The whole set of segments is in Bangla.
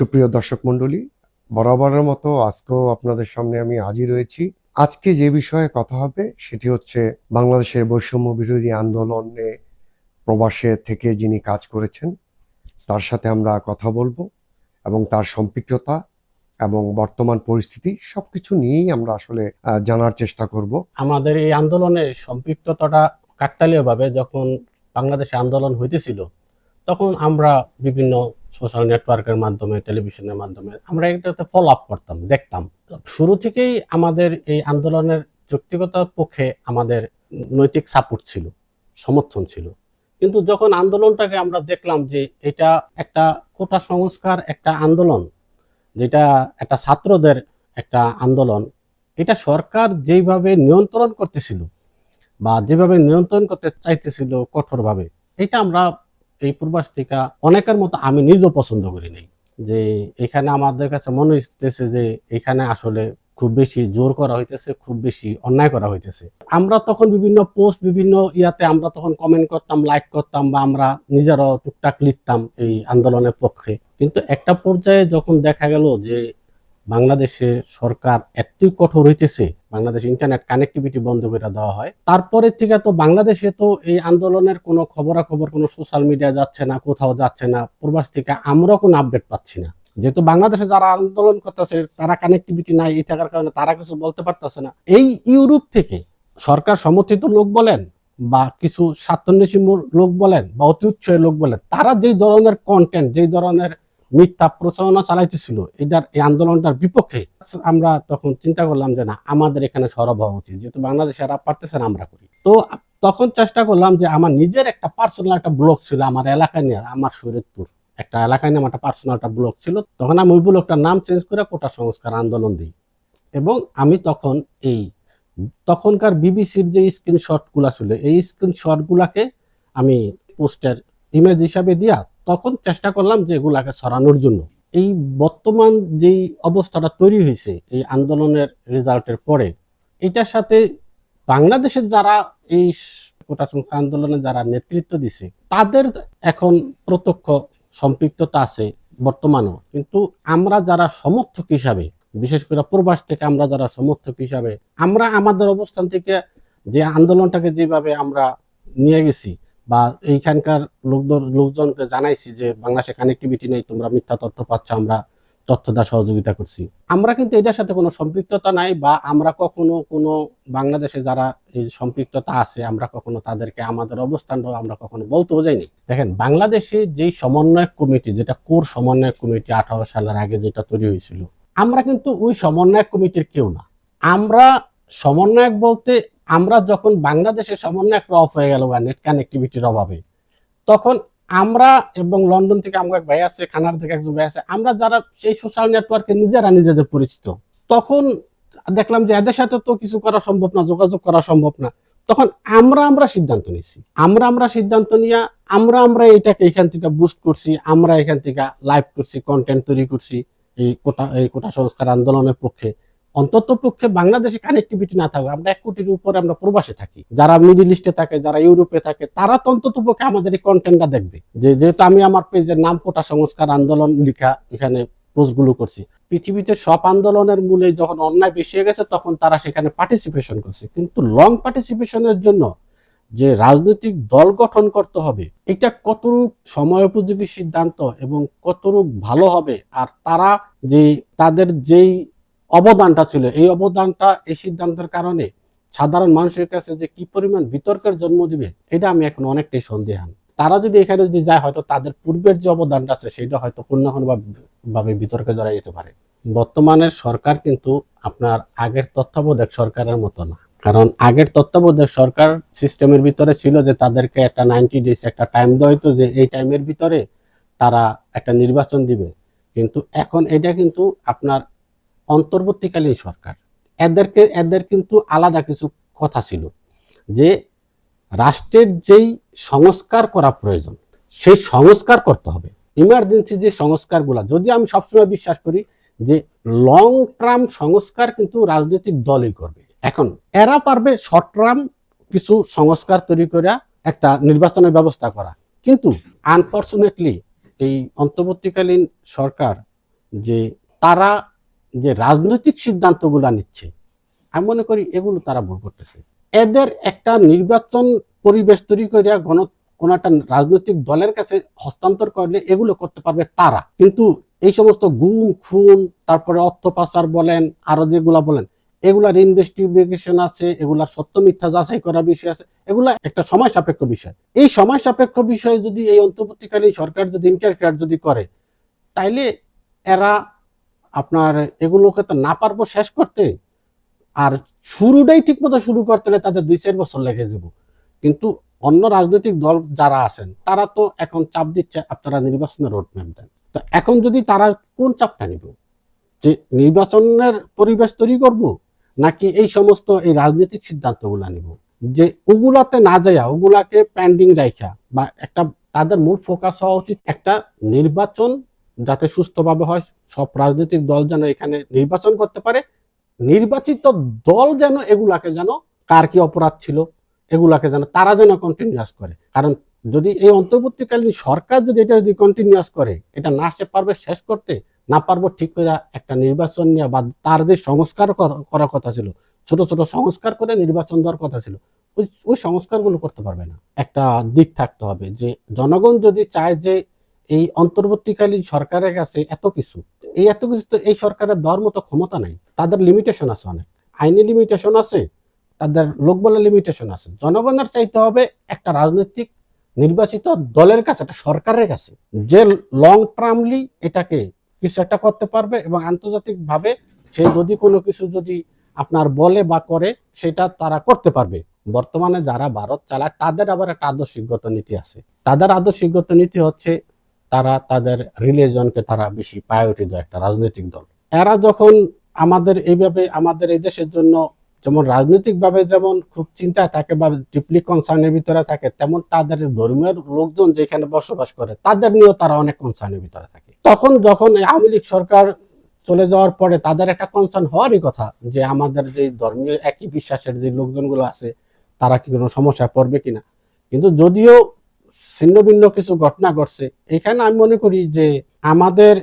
সুপ্রিয় দর্শক মণ্ডলী, বরাবরের মতো আজকেও আপনাদের সামনে আমি হাজির রয়েছি আজকে যে বিষয়ে কথা হবে সেটি হচ্ছে বাংলাদেশের বৈষম্য বিরোধী আন্দোলনে প্রবাসে থেকে যিনি কাজ করেছেন, তার সাথে আমরা কথা বলব এবং তার সম্পৃক্ততা এবং বর্তমান পরিস্থিতি সবকিছু নিয়েই আমরা আসলে জানার চেষ্টা করব। আমাদের এই আন্দোলনে সম্পৃক্ততাটা কাকতালীয়ভাবে যখন বাংলাদেশে আন্দোলন হইতেছিল তখন আমরা বিভিন্ন সোশ্যাল নেটওয়ার্কের মাধ্যমে টেলিভিশনের মাধ্যমে আমরা এটাতে ফলো আপ করতাম, দেখতাম। শুরু থেকেই আমাদের এই আন্দোলনের যৌক্তিকতার পক্ষে আমাদের নৈতিক সাপোর্ট ছিল, সমর্থন ছিল। কিন্তু যখন আন্দোলনটাকে আমরা দেখলাম যে এটা একটা কোটা সংস্কার একটা আন্দোলন, যেটা একটা ছাত্রদের একটা আন্দোলন, এটা সরকার যেইভাবে নিয়ন্ত্রণ করতেছিল বা যেভাবে নিয়ন্ত্রণ করতে চাইতেছিল কঠোরভাবে, এটা আমরা এই পূর্বাস থেকে অনেকের মতো আমি নিজেও পছন্দ করি নাই। যে এখানে আমাদের কাছে মনে হইতেছে যে এখানে আসলে খুব বেশি জোর করা হইতেছে, খুব বেশি অন্যায় করা হইতেছে। আমরা তখন বিভিন্ন পোস্ট বিভিন্ন ইয়াতে আমরা তখন কমেন্ট করতাম লাইক করতাম বা আমরা নিজেরাও টুকটাক লিখতাম এই আন্দোলনের পক্ষে। কিন্তু একটা পর্যায়ে যখন দেখা গেল যে বাংলাদেশে সরকার এতই কঠোর হইতেছে, বাংলাদেশ ইন্টারনেট কানেক্টিভিটি বন্ধ করে দেওয়া হয়। তারপরে থেকে তো বাংলাদেশে তো এই আন্দোলনের কোনো খবরাখবর, কোনো সোশ্যাল মিডিয়া যাচ্ছে না, কোথাও যাচ্ছে না, প্রবাস থেকে আমরাও কোনো আপডেট পাচ্ছি না। যেহেতু বাংলাদেশে যারা আন্দোলন করতেছে, তারা কানেক্টিভিটি নাই, এই থাকার কারণে তারা কিছু বলতে পারতেছে না। এই ইউরোপ থেকে সরকার সমর্থিত লোক বলেন বা কিছু স্বার্থন্বেষী লোক বলেন বা অতি উৎসাহী লোক বলেন, তারা যেই ধরনের কন্টেন্ট যেই ধরনের মিথ্যা প্রচারণা চালাইতেছিল, এটার এই আন্দোলনটার বিপক্ষে। আমরা তখন চিন্তা করলাম যে না, আমাদের এখানে সরব হওয়া উচিত, যেহেতু বাংলাদেশে এরা পারতেছে না আমরা করি। তো তখন চেষ্টা করলাম যে আমার নিজের একটা পার্সোনাল একটা ব্লগ ছিল আমার এলাকা নিয়ে, আমার শরীরপুর একটা এলাকায় নিয়ে আমার একটা পার্সোনাল একটা ব্লগ ছিল। তখন আমি ওই ব্লগটার নাম চেঞ্জ করে কোটা সংস্কার আন্দোলন দিই। এবং আমি তখন এই তখনকার বিবিসির যে স্ক্রিনশটগুলা ছিল, এই স্ক্রিনশটগুলাকে আমি পোস্টের ইমেজ হিসাবে দিয়া তখন চেষ্টা করলাম যে এগুলাকে সরানোর জন্য। এই বর্তমান যেই অবস্থাটা তৈরি হয়েছে, এই আন্দোলনের রেজাল্টের পরে, এটার সাথে বাংলাদেশের যারা এই কোটা সংখ্যা আন্দোলনে যারা নেতৃত্ব দিছে, তাদের এখন প্রত্যক্ষ সম্পৃক্ততা আছে বর্তমানেও। কিন্তু আমরা যারা সমর্থক হিসাবে, বিশেষ করে প্রবাস থেকে আমরা যারা সমর্থক হিসাবে, আমরা আমাদের অবস্থান থেকে যে আন্দোলনটাকে যেভাবে আমরা নিয়ে গেছি বা এইখানকার লোকজন লোকজনকে জানাইছি যে বাংলাদেশে কানেক্টিভিটি নেই, তোমরা মিথ্যা তথ্য পাচ্ছ, আমরা তথ্য দেওয়া সহযোগিতা করছি। আমরা কিন্তু এটার সাথে কোনো সম্পৃক্ততা নাই বা আমরা কখনো কোনো বাংলাদেশে যারা এই সম্পৃক্ততা আছে, আমরা কখনো তাদেরকে আমাদের অবস্থানটাও আমরা কখনো বলতেও যাইনি। দেখেন, বাংলাদেশে যেই সমন্বয়ক কমিটি, যেটা কোর সমন্বয়ক কমিটি আঠারো সালের আগে যেটা তৈরি হয়েছিল, আমরা কিন্তু ওই সমন্বয়ক কমিটির কেউ না। আমরা সমন্বয়ক বলতে আমরা যখন বাংলাদেশের বাংলাদেশে সমন্বয়করা অফ হয়ে গেল নেট কানেক্টিভিটির অভাবে, তখন আমরা এবং লন্ডন থেকে আমরা এক ভাই আছে খানার থেকে একজন ভাই আছে, আমরা যারা সেই সোশ্যাল নেটওয়ার্কে নিজেরা নিজেদের পরিচিত, তখন দেখলাম যে এদের সাথে তো কিছু করা সম্ভব না, যোগাযোগ করা সম্ভব না, তখন আমরা আমরা সিদ্ধান্ত নিছি আমরা আমরা সিদ্ধান্ত নিয়ে আমরা আমরা এটাকে এখান থেকে বুস্ট করছি, আমরা এখান থেকে লাইভ করছি কন্টেন্ট তৈরি করছি এই কোটা এই কোটা সংস্কার আন্দোলনের পক্ষে। অন্তত পক্ষে বাংলাদেশে কানেক্টিভিটি না থাকবে আমরা এক কোটির উপরে আমরা প্রবাসে থাকি। যারা মিডিল ইস্টে থাকে, যারা ইউরোপে থাকে, তারা তো অন্তত পক্ষে আমাদের এই কন্টেন্টটা দেখবে। যে যেহেতু আমি আমার পেজের নাম কোটা সংস্কার আন্দোলন লিখা এখানে পোস্টগুলো করছি, পৃথিবীতে সব আন্দোলনের মূলে যখন অন্যায় বেশি হয়ে গেছে, তখন তারা সেখানে পার্টিসিপেশন করছে। কিন্তু লং পার্টিসিপেশনের জন্য যে রাজনৈতিক দল গঠন করতে হবে, এটা কতরূপ সময় উপযোগী সিদ্ধান্ত এবং কতরূপ ভালো হবে, আর তারা যে, তাদের যেই অবদানটা ছিল। এই অবদানটা, এই সিদ্ধান্তের কারণে সাধারণ মানুষের কাছে যে কি পরিমাণ বিতর্কের জন্ম দিবে, এটা আমি এখন অনেকটাই সন্দেহান। তারা যদি এখানে যদি যায়, হয়তো তাদের পূর্বের যে অবদানটা আছে, সেটা হয়তো কোনো না কোনো ভাবে বিতর্কে জড়াই যেতে পারে। বর্তমানের সরকার কিন্তু আপনার আগের তত্ত্বাবধায়ক সরকারের মতো না। কারণ আগের তত্ত্বাবধায়ক সরকার সিস্টেমের ভিতরে ছিল যে তাদেরকে একটা নাইনটি ডেজ একটা টাইম দেওয়া হতো যে এই টাইমের ভিতরে তারা একটা নির্বাচন দিবে। কিন্তু এখন এটা কিন্তু আপনার অন্তর্বর্তীকালীন সরকার। এদেরকে, এদের কিন্তু আলাদা কিছু কথা ছিল যে রাষ্ট্রের যেই সংস্কার করা প্রয়োজন, সেই সংস্কার করতে হবে। ইমার্জেন্সি যে সংস্কারগুলা, যদি আমি সবসময় বিশ্বাস করি যে লং টার্ম সংস্কার কিন্তু রাজনৈতিক দলই করবে। এখন এরা পারবে শর্ট টার্ম কিছু সংস্কার তৈরি করে, একটা নির্বাচনের ব্যবস্থা করা। কিন্তু আনফর্চুনেটলি এই অন্তর্বর্তীকালীন সরকার যে তারা যে রাজনৈতিক সিদ্ধান্তগুলো নিচ্ছে, আমি মনে করি এগুলো তারা ভুল করতেছে। এদের একটা নির্বাচন পরিবেশ তৈরি করে গণ, কোন একটা রাজনৈতিক দলের কাছে হস্তান্তর করলে এগুলো করতে পারবে তারা। কিন্তু এই সমস্ত গুম, খুন, তারপরে অর্থ পাচার বলেন, আরও যেগুলা বলেন এগুলার ইনভেস্টিগেশন আছে এগুলার সত্য মিথ্যা যাচাই করার বিষয় আছে, এগুলা একটা সময় সাপেক্ষ বিষয়। এই সময় সাপেক্ষ বিষয়ে যদি এই অন্তর্বর্তীকালীন সরকার যদি ইন্টারফেয়ার যদি করে, তাইলে এরা আপনার এগুলোকে তো না পারব শেষ করতে। আর শুরুটাই ঠিক মতো শুরু করতে হলে তাদের দুই চার বছর লেগে যাব। কিন্তু অন্য রাজনৈতিক দল যারা আছেন, তারা তো এখন চাপ দিচ্ছে, আপনারা নির্বাচনের রোড ম্যাপ দেন। তো এখন যদি তারা কোন চাপটা নিব? যে নির্বাচনের পরিবেশ তৈরি করব, নাকি এই সমস্ত এই রাজনৈতিক সিদ্ধান্তগুলো নিব? যে ওগুলাতে না যাইয়া, ওগুলাকে প্যান্ডিং রাখা বা একটা তাদের মূল ফোকাস হওয়া উচিত একটা নির্বাচন যাতে সুস্থভাবে হয়, সব রাজনৈতিক দল যেন এখানে নির্বাচন করতে পারে। নির্বাচিত দল যেন এগুলাকে যেন, কার কি অপরাধ ছিল, এগুলাকে যেন তারা যেন কন্টিনিউয়াস করে। কারণ যদি এই অন্তর্বর্তীকালীন সরকার যদি এটা যদি কন্টিনিউয়াস করে, এটা না সে পারবে শেষ করতে, না পারব ঠিক করে একটা নির্বাচন নিয়ে বা তার যে সংস্কার কর- করার কথা ছিল, ছোট ছোট সংস্কার করে নির্বাচন দেওয়ার কথা ছিল, ওই ওই সংস্কারগুলো করতে পারবে না। একটা দিক থাকতে হবে যে, জনগণ যদি চায় যে এই অন্তর্বর্তীকালীন সরকারের কাছে এত কিছু। এই এত কিছু তো এই সরকারের দেওয়ার মতো ক্ষমতা নাই। তাদের লিমিটেশন আছে অনেক। আইনি লিমিটেশন আছে, তাদের লোকবলের লিমিটেশন আছে। জনগণের চাইতে হবে একটা রাজনৈতিক নির্বাচিত দলের কাছে, একটা সরকারের কাছে, যে লং টার্মলি এটাকে কিছু একটা করতে পারবে এবং আন্তর্জাতিক ভাবে সে যদি কোনো কিছু যদি আপনার বলে বা করে, সেটা তারা করতে পারবে। বর্তমানে যারা ভারত চালায় তাদের আবার একটা আদর্শিকগত নীতি আছে। তাদের আদর্শিকগত নীতি হচ্ছে তারা তাদের রিলিজনকে তারা বেশি প্রায়োরিটি দেয় একটা রাজনৈতিক দল। এরা যখন আমাদের এইভাবে, আমাদের এই দেশের জন্য যেমন রাজনৈতিকভাবে যেমন খুব চিন্তায় থাকে বা ডিপলি কনসার্নের ভিতরে থাকে, তেমন তাদের ধর্মীয় লোকজন যেখানে বসবাস করে, তাদের নিয়েও তারা অনেক কনসার্নের ভিতরে থাকে। তখন যখন আওয়ামী লীগ সরকার চলে যাওয়ার পরে তাদের একটা কনসার্ন হওয়ারই কথা যে আমাদের যে ধর্মীয় একই বিশ্বাসের যে লোকজনগুলো আছে, তারা কি কোনো সমস্যায় পড়বে কিনা? কিন্তু যদিও ছিন্ন ভিন্ন কিছু ঘটনা ঘটছে। এখানে আমি মনে করি যে আমাদের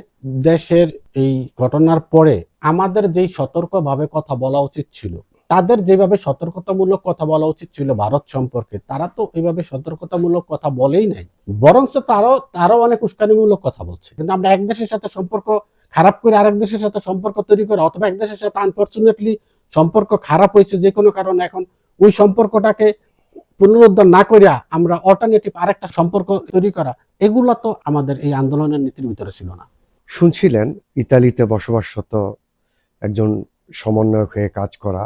দেশের এই ঘটনার পরে আমাদের যেই সতর্কভাবে কথা বলা উচিত ছিল, তাদের যেভাবে সতর্কতামূলক কথা বলা উচিত ছিল ভারত সম্পর্কে, তারা তো এইভাবে সতর্কতামূলক কথা বলেই নাই। বরঞ্চ তারাও তারাও অনেক উস্কানিমূলক কথা বলছে। কিন্তু আমরা এক দেশের সাথে সম্পর্ক খারাপ করে আরেক দেশের সাথে সম্পর্ক তৈরি করে, অথবা এক দেশের সাথে আনফর্চুনেটলি সম্পর্ক খারাপ হয়েছে যে কোনো কারণে, এখন ওই সম্পর্কটাকে পুনরুদ্ধার না করিয়া আমরা অল্টারনেটিভ আরেকটা সম্পর্ক তৈরি করা, এগুলো তো আমাদের এই আন্দোলনের নীতির ভিতরে ছিল না। শুনছিলেন, ইতালিতে বসবাসরত একজন সমন্বয়ক হয়ে কাজ করা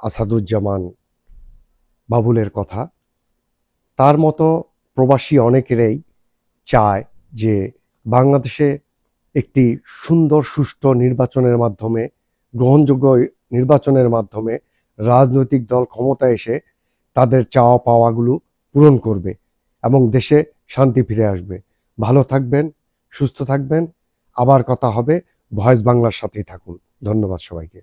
আসাদুজ্জামান বাবুলের কথা। তার মতো প্রবাসী অনেকেরই চায় যে বাংলাদেশে একটি সুন্দর, সুষ্ঠু নির্বাচনের মাধ্যমে, গ্রহণযোগ্য নির্বাচনের মাধ্যমে রাজনৈতিক দল ক্ষমতায় এসে তাদের চাওয়া পাওয়াগুলো পূরণ করবে এবং দেশে শান্তি ফিরে আসবে। ভালো থাকবেন, সুস্থ থাকবেন। আবার কথা হবে ভয়েস বাংলার সাথেই থাকুন। ধন্যবাদ সবাইকে।